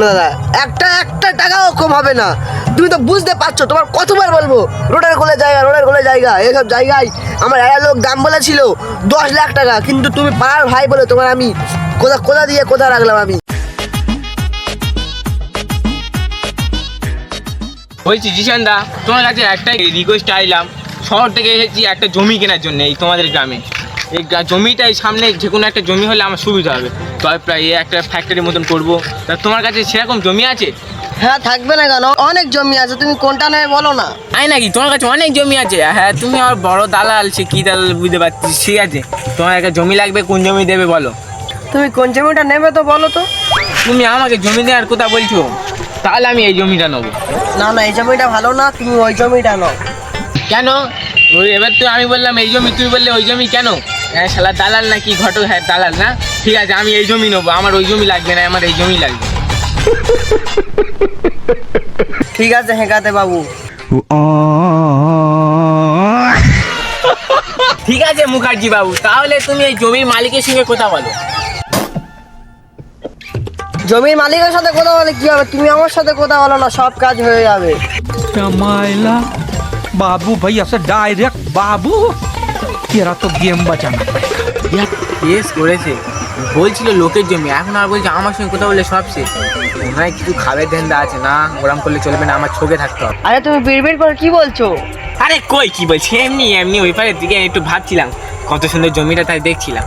দাদা একটা একটা টাকাও কম হবে না। তুমি তো বুঝতে পারছ, তোমার কতবার বলব, রোডের কোলে জায়গা, রোডের কোলে জায়গা, এসব জায়গায় আমার এরা লোক দাম বলেছিল দশ লাখ টাকা, কিন্তু তুমি পাড়ার ভাই বলে তোমার আমি কোথা কোথা দিয়ে কোথা রাখলাম আমি? বলছি, জিশান দা, তোমার কাছে একটাই রিকোয়েস্ট আইলাম। শহর থেকে এসেছি একটা জমি কেনার জন্য এই তোমাদের গ্রামে। এই জমিটাই সামনে যে কোনো একটা জমি হলে আমার সুবিধা হবে। তো প্রায় একটা ফ্যাক্টরির মতন করব। তা তোমার কাছে সেরকম জমি আছে? হ্যাঁ থাকবে না কেন? অনেক জমি আছে তুমি কোনটা নেবে বলো না? তাই নাকি? তোমার কাছে অনেক জমি আছে। হ্যাঁ তুমি আমার বড় দালাল সে কী দালাল বুঝতে পারছি? ঠিক আছে। তোমার একটা জমি লাগবে কোন জমি দেবে বলো? তুমি কোন জমিটা নেবে তো বলো তো। তুমি আমাকে জমি দেওয়ার কথা বলছো। তাহলে আমি এই জমিটা নেব। না না এই জমিটা ভালো না তুমি ওই জমিটা নাও। কেন? ওই এবার তো আমি বললাম এই জমি তুমি বললে ওই জমি কেন? হ্যাঁ শালা দালাল নাকি ঘটো হ্যাঁ দালাল না? ঠিক আছে আমি এই জমি নেব। আমার ওই জমি লাগবে না আমার এই জমি লাগবে। ঠিক আছে হেঁকাতে বাবু। ঠিক আছে মুখার্জি বাবু তাহলে তুমি এই জমির মালিকের সঙ্গে কথা বলো। জমির মালিকের সাথে কথা বলে কি হবে? তুমি আমার সাথে কথা বলো না সব কাজ হয়ে যাবে। বাবু ভাই আছে ডাইরেক্ট বাবু। तेरा तो गेम बचाना पड़ेगा কেস করেছে বলছিল লোকের জমি এখন আর বলছে আমার সঙ্গে কথা বললে সব শেষ মনে হয় কিছু খাবের ধান্দা আছে না ওরম করলে চলবে না আমার চোখে থাকতে হবে আরে তুমি বিড়বিড় করে কি বলছো আরে কই কি বলছি এমনি এমনি ওই পারের দিকে একটু ভাবছিলাম কত সুন্দর জমিটা তাই দেখছিলাম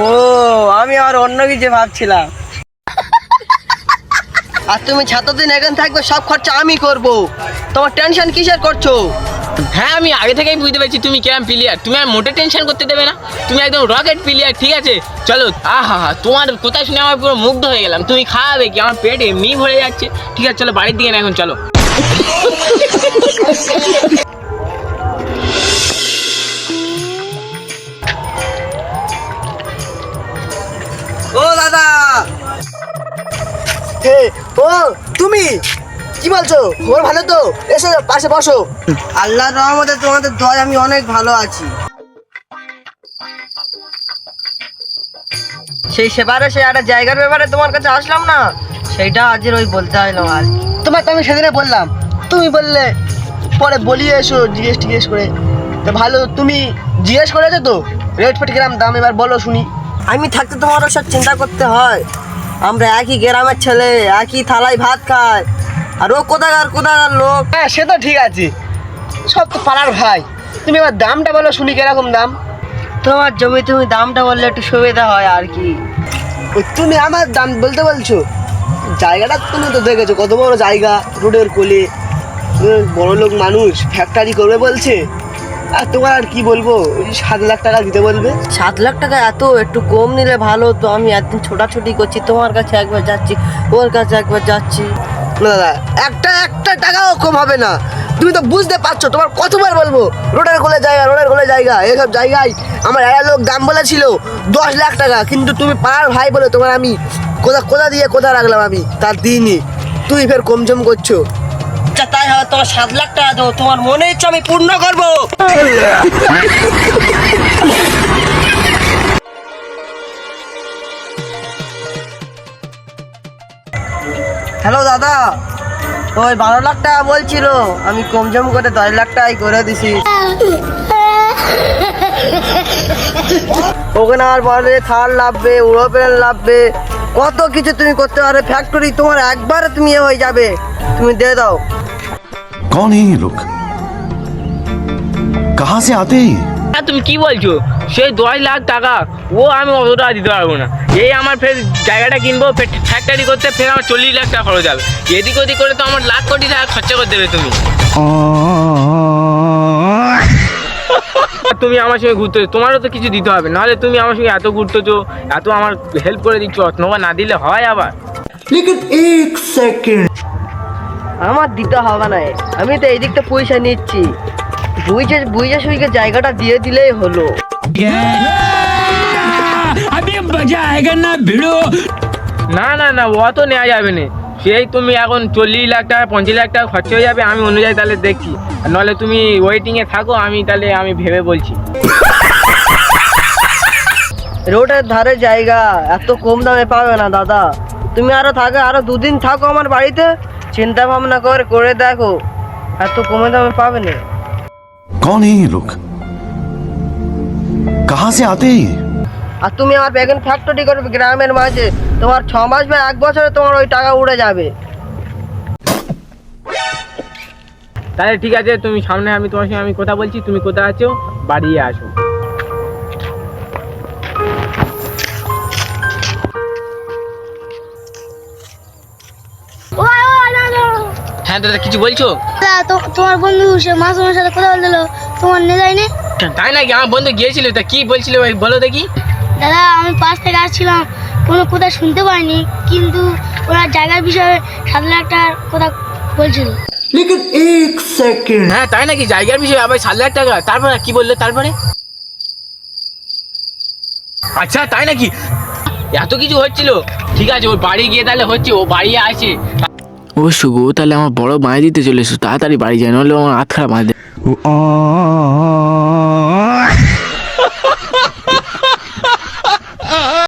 ও আমি আর অন্য কিছু ভাবছিলাম আর তুমি ছাত্রদিন এখানে থাকবে, সব খরচা আমি করব। তোমার টেনশন কিসের করছ? হ্যাঁ আমি আগে থেকেই বুঝতে পেরেছি, তুমি কেমন প্লেয়ার তুমি আর মোটে টেনশন করতে দেবে না। তুমি একদম রকেট প্লেয়ার ঠিক আছে? চলো, আহা হা তোমার কোথায় শুনে আমার পুরো মুগ্ধ হয়ে গেলাম। তুমি খাওয়াবে কি? আমার পেট এমনি ভরে যাচ্ছে। ঠিক আছে, চলো, বাড়ির দিকে না এখন, চলো। কি বলছো? ওর ভালো তো? এসে পাশে বসো। আল্লাহর রহমতে তোমাদের দয় আমি অনেক ভালো আছি। সেই সেবারে সে একটা জায়গার ব্যাপারে তোমার কাছে আসলাম না? সেইটা আজের ওই বলতে হলো আর। তোমাকে আমি সেদিনে বললাম। তুমি বললে পরে বলিয়ে এসো জিজ্ঞেস টিজ্ঞেস করে। তো ভালো তুমি জিজ্ঞেস করেছ তো? রেট ফেট কিরাম দাম এবার বলো শুনি। আমি থাকতে তোমার সব চিন্তা করতে হয়। আমরা একই গ্রামের ছেলে একই থালায় ভাত খাই। আর ও কোথাকার কোথাকার লোক? হ্যাঁ সে তো ঠিক আছে। সব তো পাড়ার ভাই। তুমি এবার দামটা বলো শুনি কীরকম দাম? তোমার জমি তুমি দামটা বললে একটু সুবিধা হয় আর কি। তুমি আমার দাম বলতে বলছো? জায়গাটা তুমি তো দেখেছ কত বড় জায়গা রোডের কোলে। বড় লোক মানুষ ফ্যাক্টরি করবে বলছে। আর তোমার আর কি বলব ওই সাত লাখ টাকা দিতে বলবে। সাত লাখ টাকা এত একটু কম নিলে ভালো তো আমি একদিন ছোটাছুটি করছি তোমার কাছে একবার যাচ্ছি ওর কাছে একবার যাচ্ছি। না দাদা একটা একটা টাকাও কম হবে না। তুমি তো বুঝতে পারছ তোমার কতবার বলব রোডের কোলে জায়গা রোডের কোলে জায়গা এসব জায়গায় আমার এরা লোক দাম বলেছিল দশ লাখ টাকা কিন্তু তুমি পাড়ার ভাই বলে তোমার আমি কোথা কোথা দিয়ে কোথা রাখলাম আমি? তার দিনই তুমি ফের কমজম করছ। আচ্ছা তাই হবে তোমার সাত লাখ টাকা দেবো তোমার মনে ইচ্ছা আমি পূর্ণ করব। হ্যালো দাদা ওই বারো লাখ টাকা বলছিল আমি কমজম করে দশ লাখ টাকাই করে দিছি ওখানে আর বলে থার লাভবে উড়োপ্লেন লাভবে কত কিছু তুমি করতে পারবে ফ্যাক্টরি তোমার একবারে তুমি এ হয়ে যাবে তুমি দিয়ে দাও कौन है ये लोग कहां से आते हैं আর তুমি কি বলছো? সেই দশ লাখ টাকা ও আমি অত টাকা দিতে পারব না। এই আমার ফের জায়গাটা কিনবো ফের ফ্যাক্টরি করতে ফের আমার চল্লিশ লাখ টাকা খরচ হবে। এদিক ওদিক করে তো আমার লাখ কোটি টাকা খরচা করে দেবে তুমি। তুমি আমার সঙ্গে ঘুরতে তোমারও তো কিছু দিতে হবে। নাহলে তুমি আমার সঙ্গে এত ঘুরতেছো এত আমার হেল্প করে দিচ্ছ অথবা না দিলে হয় আবার। আমার দিতে হবে না আমি তো এই দিকটা পয়সা নিচ্ছি। বুঝে বুঝে সুইকে জায়গাটা দিয়ে দিলেই হলো। না ভিড়ো। না না না অত নেওয়া যাবে না। সেই তুমি এখন চল্লিশ লাখ টাকা পঞ্চাশ লাখ টাকা খরচা হয়ে যাবে আমি অনুযায়ী তাহলে দেখছি। নাহলে তুমি ওয়েটিংয়ে থাকো আমি তাহলে আমি ভেবে বলছি। রোডের ধারে জায়গা এত কম দামে পাবে না দাদা। তুমি আরও থাকো আরও দুদিন থাকো আমার বাড়িতে। চিন্তা ভাবনা করে করে দেখো। এত কমে দামে পাবে না। कौन है ये लोग कहाँ से आते हैं ये? আর তুমি আমার প্যাকেট ফ্যাক্টরি করবে গ্রামের মাঝে তোমার ছ মাস বা এক বছরে তোমার ওই টাকা উড়ে যাবে তাহলে ঠিক আছে তুমি সামনে আমি তোমার সঙ্গে আমি কথা বলছি তুমি কোথায় আছো বাড়ি আসো হ্যাঁ দাদা কিছু বলছো? তোমার বন্ধু সে মাসুমের সাথে কথা বলছিল তোমার নিয়ে যায়নি তাই নাকি? আমার বন্ধু গিয়েছিল তা কি বলছিল ভাই বলো দেখি। দাদা আমি পাশ থেকে আসছিলাম কোনো কথা শুনতে পাইনি কিন্তু ওরা জায়গার বিষয়ে সাত লাখ টাকার কথা বলছিল। হ্যাঁ তাই নাকি? জায়গার বিষয়ে আবার সাত লাখ টাকা তারপরে কি বলল তারপরে? আচ্ছা তাই নাকি? এত কিছু হচ্ছিল। ঠিক আছে ওর বাড়ি গিয়ে তাহলে হচ্ছে ও বাড়ি আছে ও গো তাহলে আমার বড় মায়ে দিতে চলে এসো তাড়াতাড়ি বাড়ি যায় নাহলে আমার হাত খারাপ মায়ে দেয়